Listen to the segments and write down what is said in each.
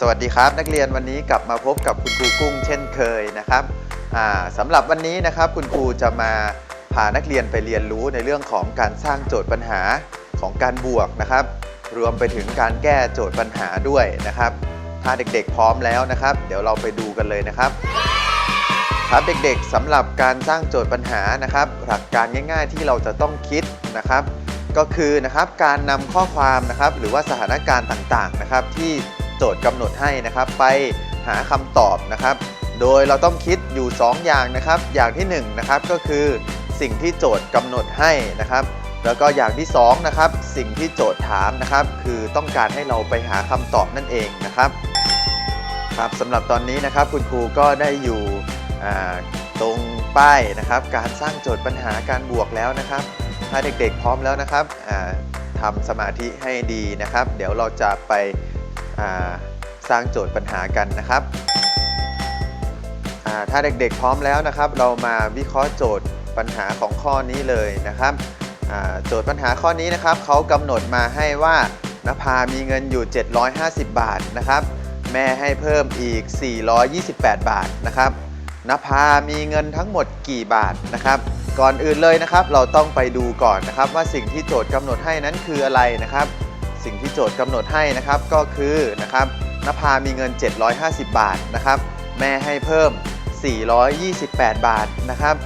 สวัสดีครับ นักเรียนวันนี้กลับมาพบกับคุณครูกุ้งเช่นเคยนะครับอ่าสำหรับวันนี้นะครับคุณครูจะมาพานักเรียนไปเรียนรู้ในเรื่องของการสร้างโจทย์ปัญหาของการบวกนะครับ รวมไปถึงการแก้โจทย์ปัญหาด้วยนะครับ ถ้าเด็กๆพร้อมแล้วนะครับ เดี๋ยวเราไปดูกันเลยนะครับ ครับเด็กๆสำหรับการสร้างโจทย์ปัญหานะครับ หลักการง่าย ๆ ที่เราจะต้องคิดนะครับ ก็คือนะครับการนำข้อความนะครับ หรือว่าสถานการณ์ต่างๆนะครับที่ โจทย์กำหนดให้นะครับ ไปหาคำตอบนะครับ โดยเราต้องคิดอยู่ 2 อย่างนะครับ อย่างที่1นะครับก็คือสิ่งที่โจทย์กำหนดให้นะครับ แล้วก็อย่างที่2นะครับสิ่งที่โจทย์ถามนะครับ คือต้องการให้เราไปหาคำตอบนั่นเองนะครับครับสำหรับตอนนี้นะครับคุณครูก็ได้อยู่ตรงป้ายนะครับ การสร้างโจทย์ปัญหาการบวกแล้วนะครับ ถ้าเด็กๆพร้อมแล้วนะครับอ่าทำสมาธิให้ดีนะครับ เดี๋ยวเราจะไป สร้างโจทย์ปัญหากันนะครับ ถ้าเด็กๆพร้อมแล้วนะครับ เรามาวิเคราะห์โจทย์ปัญหาของข้อนี้เลยนะครับ โจทย์ปัญหาข้อนี้นะครับเขากำหนดมาให้ว่านภามีเงินอยู่ 750 บาทนะครับ แม่ให้เพิ่มอีก 428 บาทนะครับนภามีเงินทั้งหมดกี่บาทนะครับ ก่อนอื่นเลยนะครับ เราต้องไปดูก่อนนะครับ ว่าสิ่งที่โจทย์กำหนดให้นั้นคืออะไรนะครับ สิ่งที่โจทย์กำหนดให้นะครับก็คือนะครับนภามีเงิน 750 บาทนะครับแม่ให้เพิ่ม 428 บาทนะครับ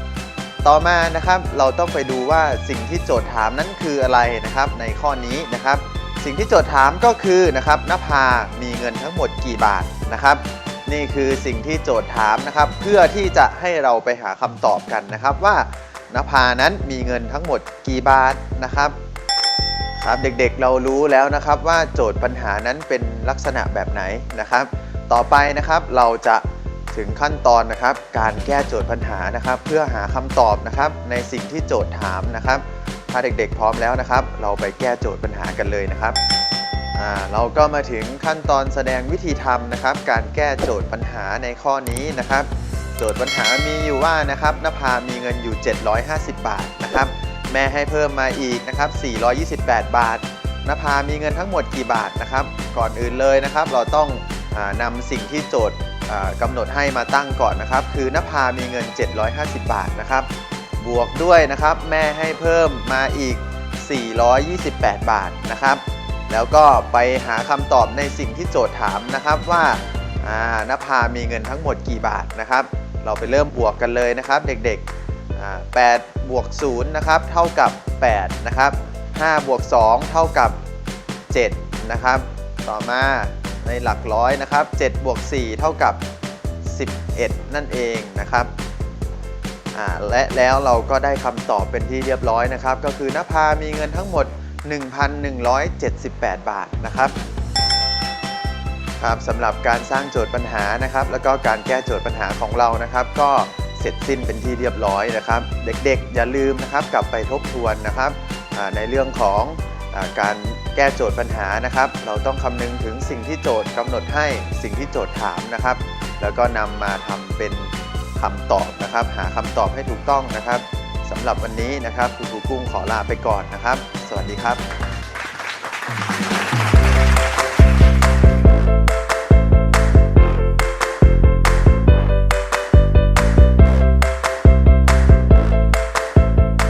ต่อมานะครับเราต้องไปดูว่าสิ่งที่โจทย์ถามนั้นคืออะไรนะครับในข้อนี้นะครับ สิ่งที่โจทย์ถามก็คือนะครับนภามีเงินทั้งหมดกี่บาทนะครับ นี่คือสิ่งที่โจทย์ถามนะครับ เพื่อที่จะให้เราไปหาคำตอบกันนะครับว่านภานั้นมีเงินทั้งหมดกี่บาทนะครับ ครับเด็กๆเรารู้แล้วนะครับว่าโจทย์ปัญหานั้นเป็นลักษณะแบบไหนนะครับ ต่อไปนะครับเราจะถึงขั้นตอนนะครับ การแก้โจทย์ปัญหานะครับ เพื่อหาคำตอบนะครับในสิ่งที่โจทย์ถามนะครับ ถ้าเด็กๆพร้อมแล้วนะครับ เราไปแก้โจทย์ปัญหากันเลยนะครับเราก็มาถึงขั้นตอนแสดงวิธีทำนะครับ การแก้โจทย์ปัญหาในข้อนี้นะครับ โจทย์ปัญหามีอยู่ว่านะครับนภามีเงินอยู่ 750 บาทนะครับ แม่ให้เพิ่มมาอีกนะครับ428 บาทนภามีเงินทั้งหมดกี่บาทนะครับ ก่อนอื่นเลยนะครับ เราต้องอนำสิ่งที่โจทย์อ่ากำหนดให้มาตั้งก่อนนะครับ คือนภามีเงิน 750 บาทนะครับ บวกด้วยนะครับ แม่ให้เพิ่มมาอีก 428 บาทนะครับ แล้วก็ไปหาคำตอบในสิ่งที่โจทย์ถามนะครับว่านภามีเงินทั้งหมดกี่บาทนะครับ เราไปเริ่มบวกกันเลยนะครับ เด็กๆ 8บวก0นะครับเท่ากับ8นะครับ5บวก2เท่ากับ7นะครับต่อมาในหลักร้อยนะครับ7บวก4เท่ากับ 11 นั่นเองนะครับและแล้วเราก็ได้คำตอบเป็นที่เรียบร้อยนะครับ ก็คือนภามีเงินทั้งหมด 1,178 บาทนะครับครับสำหรับการสร้างโจทย์ปัญหานะครับ แล้วก็การแก้โจทย์ปัญหาของเรานะครับ ก็ เสร็จสิ้นเป็นที่เรียบร้อยนะครับ เด็กๆ อย่าลืมนะครับกลับไปทบทวนนะครับในเรื่องของอการแก้โจทย์ปัญหานะครับ เราต้องคำนึงถึงสิ่งที่โจทย์กำหนดให้สิ่งที่โจทย์ถามนะครับ แล้วก็นำมาทำเป็นคำตอบนะครับ หาคำตอบให้ถูกต้องนะครับสำหรับวันนี้นะครับคุณครูกุ้งขอลาไปก่อนนะครับ สวัสดีครับ